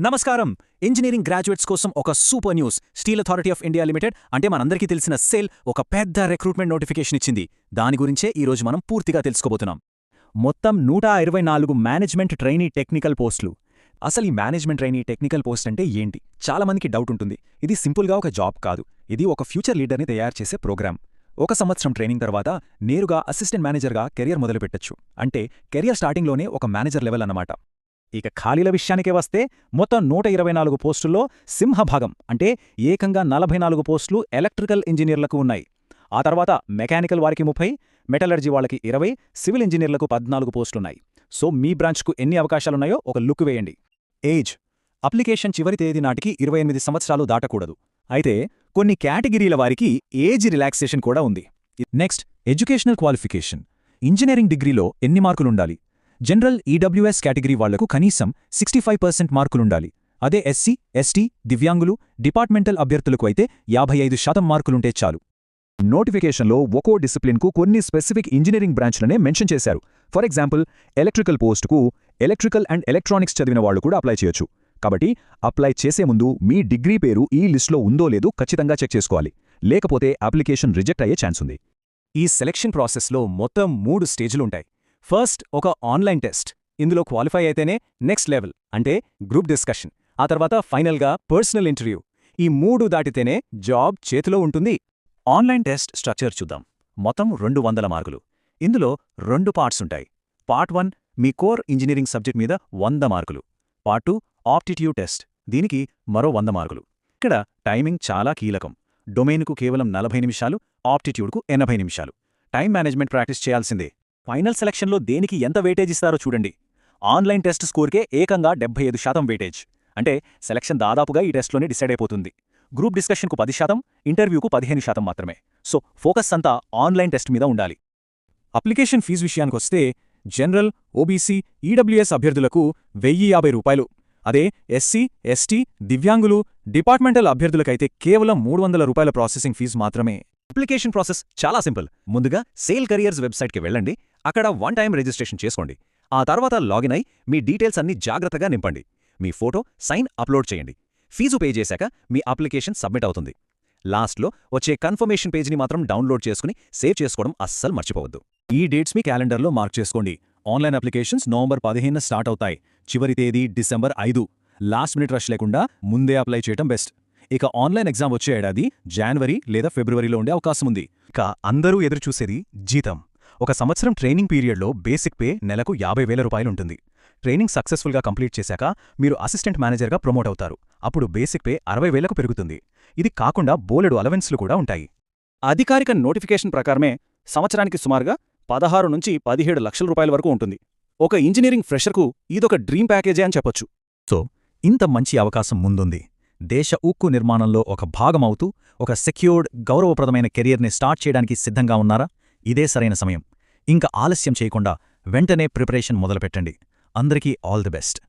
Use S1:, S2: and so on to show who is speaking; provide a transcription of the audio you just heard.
S1: నమస్కారం. Engineering graduates కోసం ఒక super news. Steel authority of India limited అంటే మనందరికీ తెలిసిన సెల్ ఒక పెద్ద రిక్రూట్మెంట్ నోటిఫికేషన్ ఇచ్చింది. దాని గురించే ఈరోజు మనం పూర్తిగా తెలుసుకోబోతున్నాం. మొత్తం నూట ఇరవై నాలుగు మేనేజ్మెంట్ ట్రైనీ టెక్నికల్ పోస్టులు. అసలు ఈ మేనేజ్మెంట్ ట్రైనీ టెక్నికల్ పోస్ట్ అంటే ఏంటి? చాలా మందికి డౌట్ ఉంటుంది. ఇది సింపుల్గా ఒక జాబ్ కాదు. ఇది ఒక ఫ్యూచర్ లీడర్ని తయారు చేసే ప్రోగ్రామ్. ఒక సంవత్సరం ట్రైనింగ్ తర్వాత నేరుగా అసిస్టెంట్ మేనేజర్గా కెరియర్ మొదలుపెట్టొచ్చు. అంటే కెరియర్ స్టార్టింగ్లోనే ఒక మేనేజర్ లెవెల్ అన్నమాట. ఇక ఖాళీల విషయానికే వస్తే మొత్తం నూట ఇరవై నాలుగు పోస్టుల్లో సింహభాగం అంటే ఏకంగా నలభై నాలుగు పోస్టులు ఎలక్ట్రికల్ ఇంజనీర్లకు ఉన్నాయి. ఆ తర్వాత మెకానికల్ వారికి ముప్పై మెటలర్జీ వాళ్ళకి ఇరవై సివిల్ ఇంజనీర్లకు పద్నాలుగు పోస్టులున్నాయి. సో మీ బ్రాంచ్కు ఎన్ని అవకాశాలున్నాయో ఒక లుక్ వేయండి. ఏజ్. అప్లికేషన్ చివరి తేదీ నాటికి ఇరవై ఎనిమిది సంవత్సరాలు దాటకూడదు. అయితే కొన్ని కేటగిరీల వారికి ఏజ్ రిలాక్సేషన్ కూడా ఉంది. Next educational qualification. ఇంజనీరింగ్ డిగ్రీలో ఎన్ని మార్కులుండాలి? జనరల్ ఈడబ్ల్యూఎస్ కేటగిరీ వాళ్ళకు కనీసం సిక్స్టీ ఫైవ్ పర్సెంట్ మార్కులుండాలి. అదే ఎస్సీ ఎస్టీ దివ్యాంగులు డిపార్ట్మెంటల్ అభ్యర్థులకు అయితే యాభై ఐదు శాతం మార్కులుంటే చాలు. నోటిఫికేషన్లో ఒక్కో డిసిప్లిన్కు కొన్ని స్పెసిఫిక్ ఇంజనీరింగ్ బ్రాంచ్లనే మెన్షన్ చేశారు. ఫర్ ఎగ్జాంపుల్ ఎలక్ట్రికల్ పోస్టుకు ఎలక్ట్రికల్ అండ్ ఎలక్ట్రానిక్స్ చదివిన వాళ్ళు కూడా అప్లై చేయొచ్చు. కాబట్టి అప్లై చేసే ముందు మీ డిగ్రీ పేరు ఈ లిస్టులో ఉందో లేదో ఖచ్చితంగా చెక్ చేసుకోవాలి. లేకపోతే అప్లికేషన్ రిజెక్ట్ అయ్యే ఛాన్స్ ఉంది ఈ సెలక్షన్ ప్రాసెస్లో మొత్తం మూడు స్టేజ్లుంటాయి. ఫస్ట్ ఒక ఆన్లైన్ టెస్ట్. ఇందులో క్వాలిఫై అయితేనే నెక్స్ట్ లెవెల్ అంటే గ్రూప్ డిస్కషన్. ఆ తర్వాత ఫైనల్గా పర్సనల్ ఇంటర్వ్యూ. ఈ మూడు దాటితేనే జాబ్ చేతిలో ఉంటుంది. ఆన్లైన్ టెస్ట్ స్ట్రక్చర్ చూద్దాం. మొత్తం రెండు వందల మార్కులు. ఇందులో రెండు పార్ట్స్ ఉంటాయి. పార్ట్ వన్ మీ కోర్ ఇంజనీరింగ్ సబ్జెక్ట్ మీద వంద మార్కులు. Part two aptitude test. దీనికి మరో వంద మార్కులు. ఇక్కడ టైమింగ్ చాలా కీలకం. డొమైన్కు కేవలం నలభై నిమిషాలు ఆప్టిట్యూడ్కు ఎనభై నిమిషాలు. టైం మేనేజ్మెంట్ ప్రాక్టీస్ చేయాల్సిందే. ఫైనల్ సెలక్షన్లో దేనికి ఎంత వెయిటేజ్ ఇస్తారో చూడండి. ఆన్లైన్ టెస్ట్ స్కోర్కే ఏకంగా డెబ్బై ఐదు శాతం వెయిటేజ్ అంటే సెలక్షన్ దాదాపుగా ఈ టెస్ట్లోనే డిసైడ్ అయిపోతుంది. గ్రూప్ డిస్కషన్కు పది శాతం ఇంటర్వ్యూకు పదిహేను శాతం మాత్రమే. సో ఫోకస్ అంతా ఆన్లైన్ టెస్ట్ మీద ఉండాలి. అప్లికేషన్ ఫీజు విషయానికొస్తే జనరల్ ఓబీసీ ఈడబ్ల్యూఎస్ అభ్యర్థులకు వెయ్యి యాభై రూపాయలు. అదే ఎస్సీ ఎస్టీ దివ్యాంగులు డిపార్ట్మెంటల్ అభ్యర్థులకైతే కేవలం మూడు వందల రూపాయల ప్రాసెసింగ్ ఫీజు మాత్రమే. అప్లికేషన్ ప్రాసెస్ చాలా సింపుల్. ముందుగా సేల్ కరియర్స్ వెబ్సైట్కి వెళ్ళండి. అక్కడ వన్ టైం రిజిస్ట్రేషన్ చేసుకోండి. ఆ తర్వాత లాగిన్ అయి మీ డీటెయిల్స్ అన్ని జాగ్రత్తగా నింపండి. మీ ఫోటో సైన్ అప్లోడ్ చేయండి. ఫీజు పే చేశాక మీ అప్లికేషన్ సబ్మిట్ అవుతుంది. లాస్ట్లో వచ్చే కన్ఫర్మేషన్ పేజ్ని మాత్రం డౌన్లోడ్ చేసుకుని సేవ్ చేసుకోవడం అస్సలు మర్చిపోవద్దు. ఈ డేట్స్ మీ క్యాలెండర్లో మార్క్ చేసుకోండి. ఆన్లైన్ అప్లికేషన్స్ నవంబర్ పదిహేను స్టార్ట్ అవుతాయి. చివరి తేదీ డిసెంబర్ ఐదు. లాస్ట్ మినిట్ రష్ లేకుండా ముందే అప్లై చేయడం బెస్ట్. ఇక ఆన్లైన్ ఎగ్జామ్ వచ్చే ఏడాది జనవరి లేదా ఫిబ్రవరిలో ఉండే అవకాశం ఉంది. ఇక అందరూ ఎదురుచూసేది జీతం. ఒక సంవత్సరం ట్రైనింగ్ పీరియడ్లో బేసిక్ పే నెలకు యాభై వేల రూపాయలుంటుంది ట్రైనింగ్ సక్సెస్ఫుల్గా కంప్లీట్ చేశాక మీరు అసిస్టెంట్ మేనేజర్గా ప్రమోట్ అవుతారు. అప్పుడు బేసిక్ పే అరవై వేలకు పెరుగుతుంది. ఇది కాకుండా బోలెడు అలవెన్స్లు కూడా ఉంటాయి. అధికారిక నోటిఫికేషన్ ప్రకారమే సంవత్సరానికి సుమారుగా పదహారు నుంచి పదిహేడు లక్షల రూపాయల వరకు ఉంటుంది. ఒక ఇంజనీరింగ్ ఫ్రెషర్కు ఇదొక డ్రీమ్ ప్యాకేజే అని చెప్పొచ్చు. సో ఇంత మంచి అవకాశం ముందుంది. దేశ ఉక్కు నిర్మాణంలో ఒక భాగమవుతూ ఒక సెక్యూర్డ్ గౌరవప్రదమైన కెరియర్ని స్టార్ట్ చేయడానికి సిద్ధంగా ఉన్నారా? ఇదే సరైన సమయం. ఇంకా ఆలస్యం చేయకుండా వెంటనే ప్రిపరేషన్ మొదలుపెట్టండి. అందరికీ ఆల్ ది బెస్ట్.